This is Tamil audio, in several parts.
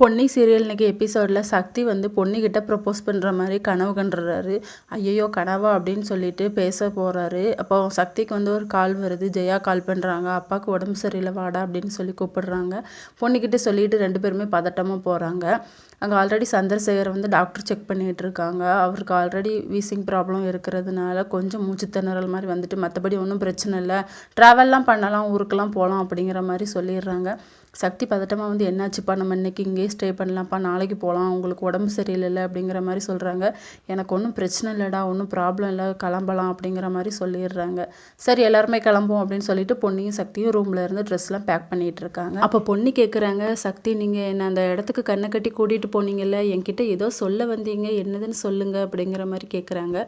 பொன்னி சீரியல் இன்றைக்கி எபிசோடில் சக்தி வந்து பொன்னிக்கிட்ட ப்ரப்போஸ் பண்ணுற மாதிரி கனவு கண்டுறாரு. ஐயையோ கனவா அப்படின்னு சொல்லிட்டு பேச போகிறாரு அப்போ சக்திக்கு வந்து ஒரு கால் வருது. ஜெயா கால் பண்ணுறாங்க அப்பாவுக்கு உடம்பு சரியில்லை வாடா அப்படின்னு சொல்லி கூப்பிடுறாங்க. பொண்ணுக்கிட்ட சொல்லிட்டு ரெண்டு பேருமே பதட்டமாக போகிறாங்க அங்கே ஆல்ரெடி சந்திரசேகர் வந்து டாக்டர் செக் பண்ணிகிட்டு இருக்காங்க. அவருக்கு ஆல்ரெடி வீசிங் ப்ராப்ளம் இருக்கிறதுனால கொஞ்சம் மூச்சு திணறல் மாதிரி வந்துட்டு மற்றபடி ஒன்றும் பிரச்சனை இல்லை. ட்ராவல்லாம் பண்ணலாம் ஊருக்கெல்லாம் போகலாம் அப்படிங்கிற மாதிரி சொல்லிடுறாங்க. சக்தி பதட்டமாக வந்து என்னாச்சுப்பா? நம்ம இன்னைக்கு இங்கே ஸ்டே பண்ணலாம்ப்பா நாளைக்கு போகலாம் உங்களுக்கு உடம்பு சரியில்லை அப்படிங்கிற மாதிரி சொல்கிறாங்க எனக்கு ஒன்றும் பிரச்சனை இல்லைடா ஒன்றும் ப்ராப்ளம் இல்லை கிளம்பலாம் அப்படிங்கிற மாதிரி சொல்லிடுறாங்க. சரி எல்லாருமே கிளம்பும் அப்படின்னு சொல்லிட்டு பொன்னியும் சக்தியும் ரூமில் இருந்து ட்ரெஸ்லாம் பேக் பண்ணிகிட்டு இருக்காங்க. அப்போ பொண்ணு கேட்குறாங்க சக்தி நீங்கள் என்ன அந்த இடத்துக்கு கண்ணை கட்டி கூட்டிகிட்டு போனீங்கல்ல என்கிட்ட ஏதோ சொல்ல வந்தீங்க என்னதுன்னு சொல்லுங்க அப்படிங்கிற மாதிரி கேட்குறாங்க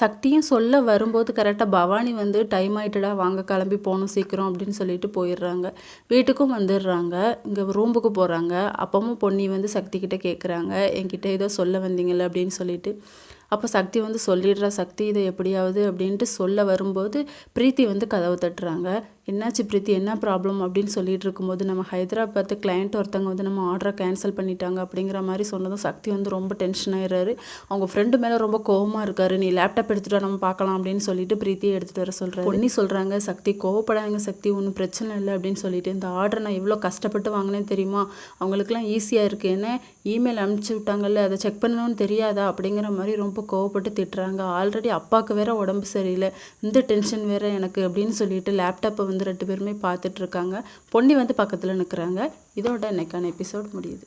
சக்தியும் சொல்ல வரும்போது கரெக்டாக பவானி வந்து டைம் ஆகிட்டுடா வாங்க கிளம்பி போகணும் சீக்கிரம் அப்படின்னு சொல்லிட்டு போயிடுறாங்க. வீட்டுக்கும் வந்துடுறாங்க இங்கே ரூமுக்கு போகிறாங்க அப்பவும் பொன்னி வந்து சக்தி கிட்டே கேட்குறாங்க என்கிட்ட ஏதோ சொல்ல வந்தீங்கல்ல அப்படின்னு சொல்லிட்டு அப்போ சக்தி வந்து சொல்லிடுறா சக்தி இதை எப்படியாவது அப்படின்ட்டு சொல்ல வரும்போது பிரீத்தி வந்து கதவை தட்டுறாங்க. என்னாச்சு பிரீத்தி? என்ன ப்ராப்ளம் அப்படின்னு சொல்லிட்டு இருக்கும்போது நம்ம ஹைதராபாத்து கிளையண்ட் ஒருத்தவங்க வந்து நம்ம ஆர்டரை கேன்சல் பண்ணிட்டாங்க அப்படிங்கிற மாதிரி சொன்னதும் சக்தி வந்து ரொம்ப டென்ஷன் ஆயிடுறாரு. அவங்க ஃப்ரெண்டு மேலே ரொம்ப கோவமாக இருக்காரு. நீ லேப்டாப் எடுத்துகிட்டு நம்ம பார்க்கலாம் அப்படின்னு சொல்லிட்டு பிரீத்தியை எடுத்துகிட்டு வர சொல்கிறாரு பொண்ணி சொல்கிறாங்க சக்தி கோவப்படாதீங்க சக்தி ஒன்றும் பிரச்சனை இல்லை அப்படின்னு சொல்லிட்டு இந்த ஆர்டரை நான் எவ்வளோ கஷ்டப்பட்டு வாங்கினேன்னு தெரியுமா? அவங்களுக்குலாம் ஈஸியாக இருக்குது ஏன்னா இமெயில் அனுப்பிச்சி விட்டாங்கல்ல அதை செக் பண்ணணும்னு தெரியாதா? அப்படிங்கிற மாதிரி ரொம்ப ரொம்ப கோவப்பட்டு திட்டுறாங்க. ஆல்ரெடி அப்பாவுக்கு வேற உடம்பு சரியில்லை. இந்த டென்ஷன் வேற எனக்கு அப்படின்னு சொல்லிட்டு லேப்டாப்பை வந்து ரெண்டு பேருமே பார்த்துட்ருக்காங்க பொன்னி வந்து பக்கத்தில் நிற்கிறாங்க இதோட இன்னைக்கான எபிசோட் முடியுது.